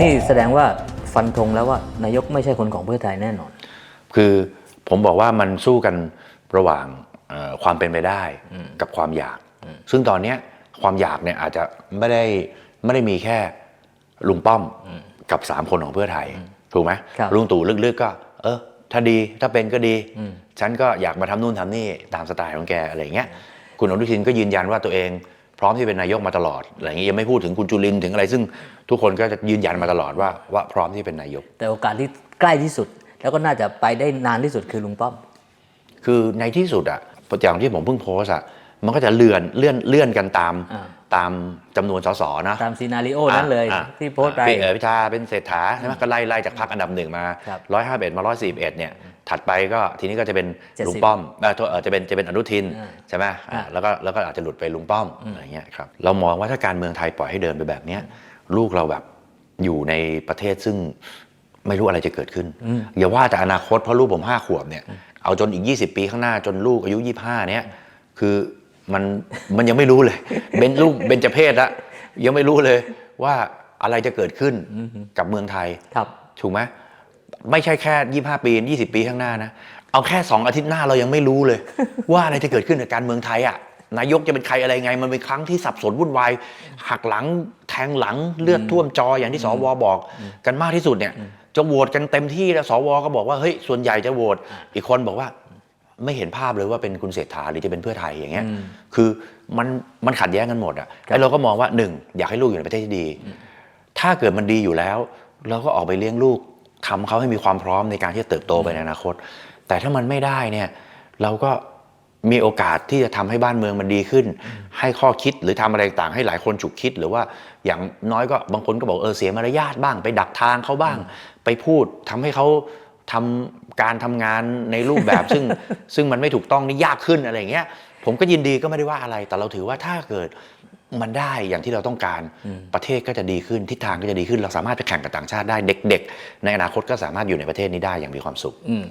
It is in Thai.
นี่แสดงว่าฟันธงแล้วว่านายกไม่ใช่คนของเพื่อไทยแน่นอน คือผมบอกว่ามันสู้กันระหว่างเอ่อความเป็นไปได้กับความอยาก ซึ่งตอนเนี้ยความอยากเนี่ยอาจจะไม่ได้ไม่ได้มีแค่ลุงป้อมกับสามคนของเพื่อไทย ถูกไหมครับลุงตู่ลึกๆก็ เออ ถ้าดีถ้าเป็นก็ดี ฉันก็อยากมาทำนู่นทำนี่ตามสไตล์ของแกอะไรอย่างเงี้ย คุณอนุทินก็ยืนยันว่าตัวเอง พร้อมที่เป็นนายกมาตลอดอะไรอย่างเงี้ยยังไม่พูดถึงคุณจุลินทร์ถึงอะไร ซึ่งทุกคนก็จะยืนยันมาตลอดว่าว่าพร้อมที่เป็นนายก แต่โอกาสที่ใกล้ที่สุด แล้วก็น่าจะไปได้นานที่สุดคือลุงป้อม คือในที่สุดอะอย่างที่ผมเพิ่งโพสต์อะมันก็จะเลื่อนเลื่อนเลื่อนกันตามอ่า ตามจำนวนสสนะตามซีนารีโอนั้นเลยอะที่โพสต์ไปเออพิธาเป็นเศรษฐาใช่ไหมก็ไล่ไล่จากพรรคอันดับหนึ่งมาครับร้อยห้าเอ็ดมาร้อยสี่เอ็ดเนี่ยถัดไปก็ทีนี้ก็จะเป็น70ลุงป้อมเออโทษเออจะเป็นจะเป็นอนุทินอ่าใช่ไหมอะอ่าแล้วก็แล้วก็อาจจะหลุดไปลุงป้อมอะไรเงี้ยครับเรามองว่าถ้าการเมืองไทยปล่อยให้เดินไปแบบเนี้ยลูกเราแบบอยู่ในประเทศซึ่งไม่รู้อะไรจะเกิดขึ้นอย่าว่าแต่อนาคตเพราะลูกผมห้าขวบเนี่ยเอาจนอีก 20 ปีข้างหน้าจนลูกอายุ 25เนี่ยคือ มันมันยังไม่รู้เลยเบนลูกเบนจเพศละยังไม่รู้เลยว่าอะไรจะเกิดขึ้นกับเมืองไทยครับถูกไหมไม่ใช่แค่25ปี20ปีข้างหน้านะ เอาแค่2อาทิตย์หน้าเรายังไม่รู้เลย ว่าอะไรจะเกิดขึ้นกับการเมืองไทยอะนายกจะเป็นใครอะไรไง มันเป็นครั้งที่สับสนวุ่นวายหักหลังแทงหลังเลือดท่วมจออย่างที่สวบอก กันมากที่สุดเนี่ยจะโหวตกันเต็มที่แล้วสวก็บอกว่าเฮ้ยส่วนใหญ่จะโหวตอีกคนบอกว่า ไม่เห็นภาพเลยว่าเป็นคุณเศรษฐาหรือจะเป็นเพื่อไทยอย่างเงี้ยคือมันมันขัดแย้งกันหมดอะไอ้เราก็มองว่าหนึ่งอยากให้ลูกอยู่ในประเทศที่ดี ถ้าเกิดมันดีอยู่แล้ว เราก็ออกไปเลี้ยงลูกทำเขาให้มีความพร้อมในการที่จะเติบโตไปในอนาคต แต่ถ้ามันไม่ได้เนี่ยเราก็มีโอกาสที่จะทำให้บ้านเมืองมันดีขึ้น ให้ข้อคิดหรือทำอะไรต่างๆให้หลายคนฉุกคิด หรือว่าอย่างน้อยก็บางคนก็บอกเออเสียมารยาทบ้าง ไปดักทางเขาบ้าง ไปพูดทำให้เขา ทำการทำงานในรูปแบบ ซึ่งซึ่งมันไม่ถูกต้องนี่ยากขึ้นอะไรอย่างเงี้ยผมก็ยินดีก็ไม่ได้ว่าอะไร แต่เราถือว่าถ้าเกิดมันได้อย่างที่เราต้องการประเทศก็จะดีขึ้นทิศทางก็จะดีขึ้น เราสามารถไปแข่งกับต่างชาติได้เด็ก ๆ ในอนาคตก็สามารถอยู่ในประเทศนี้ได้อย่างมีความสุขอืม